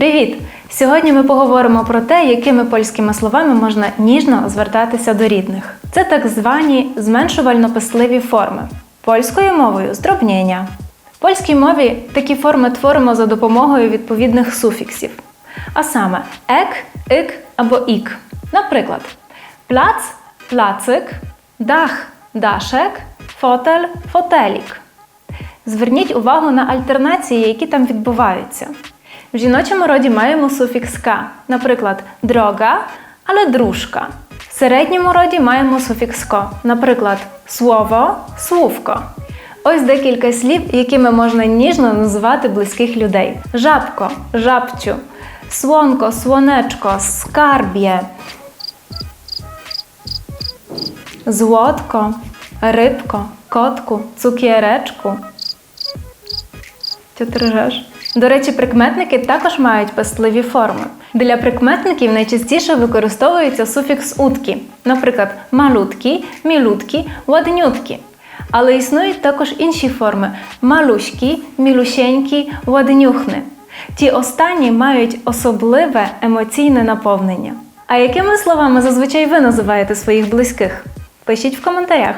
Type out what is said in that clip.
Привіт! Сьогодні ми поговоримо про те, якими польськими словами можна ніжно звертатися до рідних. Це так звані зменшувально-писливі форми. Польською мовою здробнення. В польській мові такі форми творимо за допомогою відповідних суфіксів. А саме ек, ик або ік. Наприклад, плац плацик, дах дашек, фотель фотелік. Зверніть увагу на альтернації, які там відбуваються. В жіночому роді маємо суфікс «ка», наприклад, дрога, але дружка. В середньому роді маємо суфікс ко, наприклад, слово, слувко. Ось декілька слів, якими можна ніжно називати близьких людей: жабко, жабчу, слонко, слонечко, скарб'є, злотко, рибко, котку, цукеречку. Ти ржеш? До речі, прикметники також мають пестливі форми. Для прикметників найчастіше використовується суфікс утки, наприклад, малуткі, мілуткі, ладнюткі. Але існують також інші форми малуські, мілусенькі, ладнюхни. Ті останні мають особливе емоційне наповнення. А якими словами зазвичай ви називаєте своїх близьких? Пишіть в коментарях.